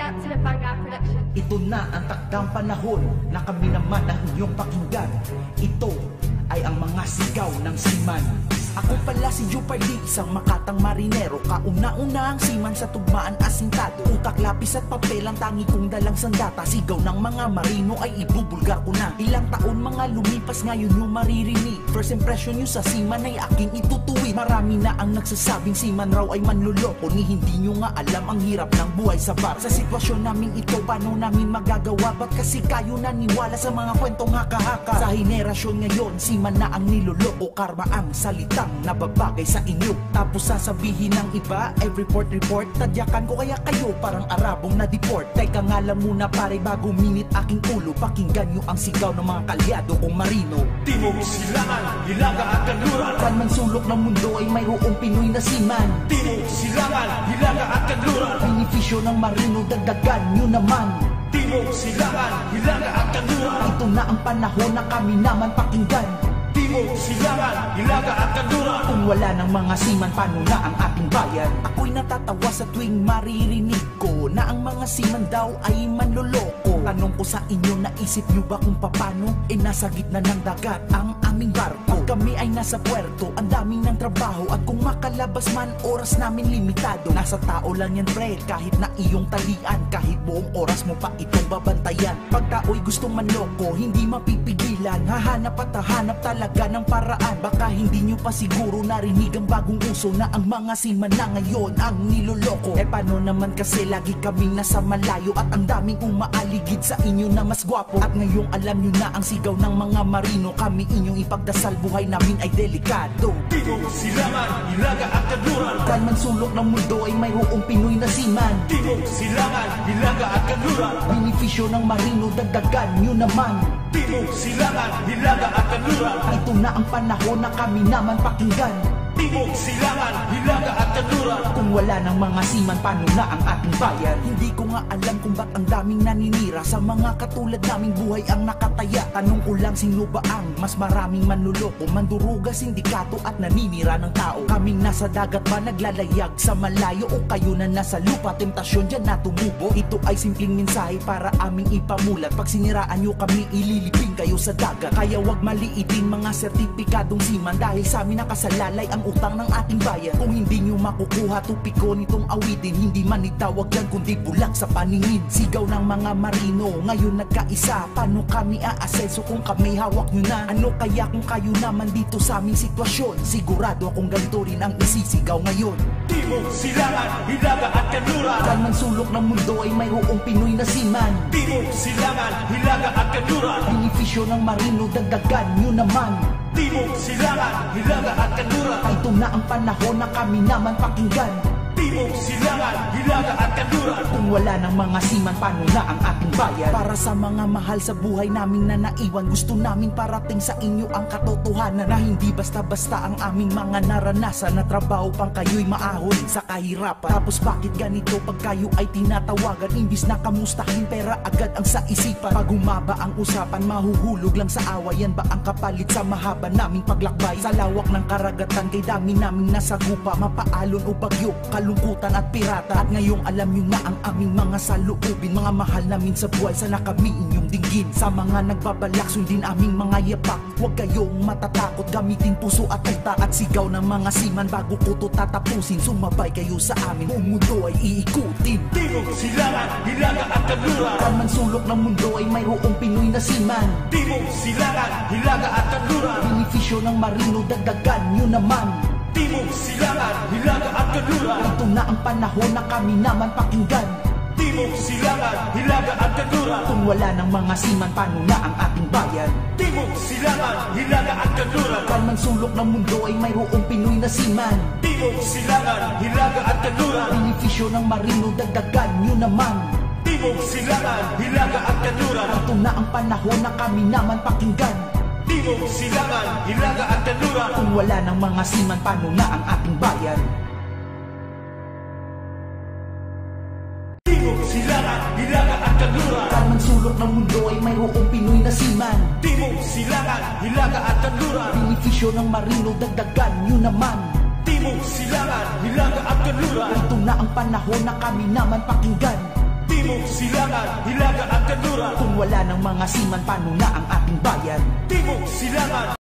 to Dance in a Banga production. Ito na ang takdang panahon na kami naman ang inyong pakinggan. Ito ay ang mga sigaw ng siman. Ako pala si Jupardi, isang makatang marinero. Kauna-una ang siman sa tugmaan asintado. Utak, lapis at papel ang tangi kong dalang sandata. Sigaw ng mga marino ay ibubulgar ko na. Ilang taon mga lumipas ngayon yung maririnig. First impression nyo sa siman ay aking itutuwid Marami na ang nagsasabing siman raw ay manluloko Ni hindi nyo nga alam ang hirap ng buhay sa bar. Sa sitwasyon namin ito, paano namin magagawa? Ba't kasi kayo naniwala sa mga kwentong haka-haka? Sa henerasyon ngayon, siman na ang niloloko. Karma ang salitang nababagay sa inyo. Tapos sasabihin ng iba, ay report report Tadyakan ko kaya kayo parang Arabong na deport Teka nga lang muna pare bago minit aking ulo Pakinggan nyo ang sigaw ng mga kalyado kong marino. Timog, Silangan, Hilaga at Kanluran Saan man sulok ng mundo ay mayroong Pinoy na siman. Timog, Silangan, Hilaga at Kanluran Benepisyo ng marino, dagdagan nyo naman. Timog, Silangan, Hilaga at Kanluran Ito na ang panahon na kami naman pakinggan Timog, Silangan, Hilaga at Kanluran Kung wala ng mga siman, paano na ang ating bayan? Ako'y natatawa sa tuwing maririnig ko Na ang mga siman daw ay manloloko. Tanong ko sa inyo, naisip nyo ba kung papano? Eh nasa gitna ng dagat ang aming barko. Pag kami ay nasa puerto, ang daming ng trabaho. At kung makalabas man, oras namin limitado. Nasa tao lang yan pre, kahit na iyong talian. Kahit buong oras mo pa itong babantayan. Pag tao'y gustong manloko, hindi mapipigilan Hahanap at hahanap talaga ng paraan. Baka hindi nyo pa siguro narinig ang bagong uso Na ang mga siman na ngayon ang niloloko. Eh paano naman kasi lagi kaming nasa malayo At ang daming umaaligid sa inyo na mas gwapo? At ngayong alam nyo na ang sigaw ng mga marino Kami inyong ipagdasal. Buhay namin ay delikado. Timog, Silangan, Hilaga at Kanluran Saan man sulok ng mundo ay mayroong Pinoy na siman. Timog, Silangan, Hilaga at Kanluran Benepisyo ng marino, dagdagan nyo naman Timog, Silangan, Hilaga at Kanluran Ito na ang panahon na kami naman pakinggan Timog, Silangan, Hilaga at Kanluran Kung wala ng mga siman, paano na ang ating bayan? Hindi ko nga alam kung ba't ang daming naninira. Sa mga katulad naming buhay ang nakataya. Tanong ko lang sino ba ang mas maraming manluloko? Manduruga, sindikato at naninira ng tao. Kaming nasa dagat ba naglalayag sa malayo? O kayo na nasa lupa, temptasyon dyan na tumubo? Ito ay simpleng mensahe para aming ipamulat. Pag siniraan nyo kami, ililiping kayo sa dagat. Kaya wag maliitin mga sertipikadong siman. Dahil sa amin nakasalalay ang utang ng ating bayan. Kung hindi nyo makukuha tupiko nitong awitin Hindi man itawag yan kundi bulag sa paningin. Sigaw ng mga marino ngayon nagkaisa. Paano kami aaseso kung kami hawak nyo na? Ano kaya kung kayo naman dito sa aming sitwasyon? Sigurado akong ganito rin ang isisigaw ngayon. Timog, Silangan, Hilaga at Kanluran Saan man sulok ng mundo ay mayroong Pinoy na siman. Timog, Silangan, Hilaga at Kanluran Benepisyo ng marino, dagdagan nyo naman Timog, Silangan, Hilaga at Kanluran Ito na ang panahon na kami naman pakinggan Timog, Silangan, Hilaga at Kanluran Kung wala ng mga siman, paano na ang ating bayan? Para sa mga mahal sa buhay naming na naiwan Gusto namin parating sa inyo ang katotohanan Na hindi basta-basta ang aming mga naranasan Na trabaho pang kayo'y maahon sa kahirapan. Tapos bakit ganito pag kayo ay tinatawagan? Imbis na kamustahin pera agad ang sa isipan. Pag humaba ang usapan, mahuhulog lang sa awayan Ba ang kapalit sa mahaba naming paglakbay? Sa lawak ng karagatan kay dami naming nasagupa Mapaalon o bagyo, kalungkutan at pirata. At ngayong alam nyo na ang aming mga saluubin. Mga mahal namin sa buhay, sana kami inyong dinggin. Sa mga nagbabalak, sundin aming mga yapak. Huwag kayong matatakot, gamitin puso at utak At sigaw ng mga siman. Bago ko to tatapusin Sumabay kayo sa amin, buong mundo ay iikutin. Timog, Silangan, Hilaga at Kanluran Saan man sulok ng mundo ay mayroong Pinoy na siman. Timog, Silangan, Hilaga at Kanluran Benepisyo ng marino, dagdagan nyo naman Timog, Silangan, Hilaga at Kanluran. Ito na ang panahon na kami naman pakinggan. Timog, Silangan, Hilaga at Kanluran. Kung wala ng mga siman, paano na ang ating bayan? Timog, Silangan, Hilaga at Kanluran. Saan man sulok ng mundo ay mayroong Pinoy na siman. Timog, Silangan, Hilaga at Kanluran. Benepisyo ng marino, dagdagan nyo naman. Timog, Silangan, Hilaga at Kanluran. Ito na ang panahon na kami naman pakinggan Timog, Silangan, Hilaga at Kanluran Kung wala ng mga siman, paano na ang ating bayan? Timog, Silangan, Hilaga at Kanluran Saan man sulok ng mundo ay mayroong Pinoy na siman. Timog, Silangan, Hilaga at Kanluran Benepisyo ng marino, dagdagan nyo naman. Timog, Silangan, Hilaga at Kanluran Ito na ang panahon na kami naman pakinggan silangan, hilaga at kanluran Kung wala ng mga siman, paano na ang ating bayan? Timog silangan